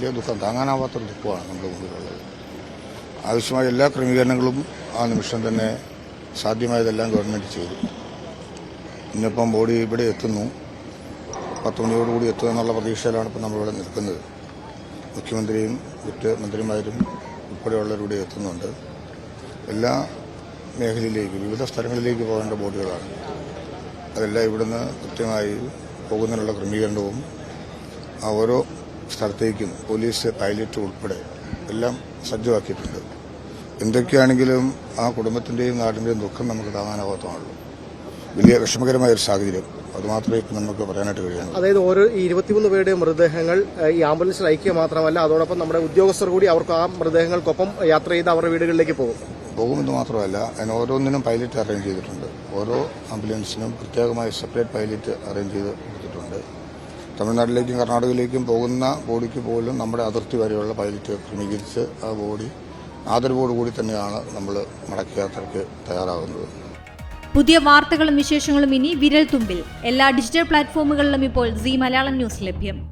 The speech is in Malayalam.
വലിയ ദുഃഖം താങ്ങാനാവാത്തൊരു ദുഃഖമാണ് നമ്മുടെ മുമ്പിലുള്ളത്. ആവശ്യമായ എല്ലാ ക്രമീകരണങ്ങളും ആ നിമിഷം തന്നെ സാധ്യമായതെല്ലാം ഗവൺമെന്റ് ചെയ്തു. ഇന്നിപ്പം ബോഡി ഇവിടെ എത്തുന്നു. പത്ത് മണിയോടുകൂടി എത്തുമെന്നുള്ള പ്രതീക്ഷയിലാണ് ഇപ്പം നമ്മളിവിടെ നിൽക്കുന്നത്. മുഖ്യമന്ത്രിയും മറ്റ് മന്ത്രിമാരും ഉൾപ്പെടെയുള്ളവരിവിടെ എത്തുന്നുണ്ട്. എല്ലാ മേഖലയിലേക്ക് വിവിധ സ്ഥലങ്ങളിലേക്ക് പോകേണ്ട ബോഡികളാണ്. അതെല്ലാം ഇവിടുന്ന് കൃത്യമായി പോകുന്നതിനുള്ള ക്രമീകരണവും ആ ഓരോ സ്ഥലത്തേക്കും പോലീസ് പൈലറ്റ് ഉൾപ്പെടെ എല്ലാം സജ്ജമാക്കിയിട്ടുണ്ട്. എന്തൊക്കെയാണെങ്കിലും ആ കുടുംബത്തിന്റെയും നാടിന്റെയും ദുഃഖം നമുക്ക് താങ്ങാനാവാത്തതാണല്ലോ. വലിയ വിഷമകരമായ ഒരു സാഹചര്യം. അതുമാത്രമേ ഇപ്പം നമുക്ക് പറയാനായിട്ട് കഴിയുന്നു അതായത് ഓരോ ഇരുപത്തിമൂന്ന് പേരുടെ മൃതദേഹങ്ങൾ ഈ ആംബുലൻസിൽ അയക്കുക മാത്രമല്ല അതോടൊപ്പം നമ്മുടെ ഉദ്യോഗസ്ഥർ കൂടി അവർക്ക് ആ മൃതദേഹങ്ങൾക്കൊപ്പം യാത്ര ചെയ്ത് അവരുടെ വീടുകളിലേക്ക് പോകും. പോകുമെന്ന് മാത്രമല്ല അതിന് ഓരോന്നിനും പൈലറ്റ് അറേഞ്ച് ചെയ്തിട്ടുണ്ട്. ഓരോ ആംബുലൻസിനും പ്രത്യേകമായി സെപ്പറേറ്റ് പൈലറ്റ് അറേഞ്ച് ചെയ്ത് കൊടുത്തിട്ടുണ്ട്. തമിഴ്നാട്ടിലേക്കും കർണാടകയിലേക്കും പോകുന്ന ബോഡിക്ക് പോലും നമ്മുടെ അതിർത്തി വരെയുള്ള പൈലറ്റ് ക്രമീകരിച്ച് ആ ബോഡി ആദരവോടുകൂടി തന്നെയാണ് നമ്മൾ മടക്ക യാത്രയ്ക്ക് തയ്യാറാകുന്നത്. പുതിയ വാർത്തകളും വിശേഷങ്ങളും ഇനി വിരൽ തുമ്പിൽ എല്ലാ ഡിജിറ്റൽ പ്ലാറ്റ്ഫോമുകളിലും ഇപ്പോൾ സി മലയാളം ന്യൂസ് ലഭ്യം.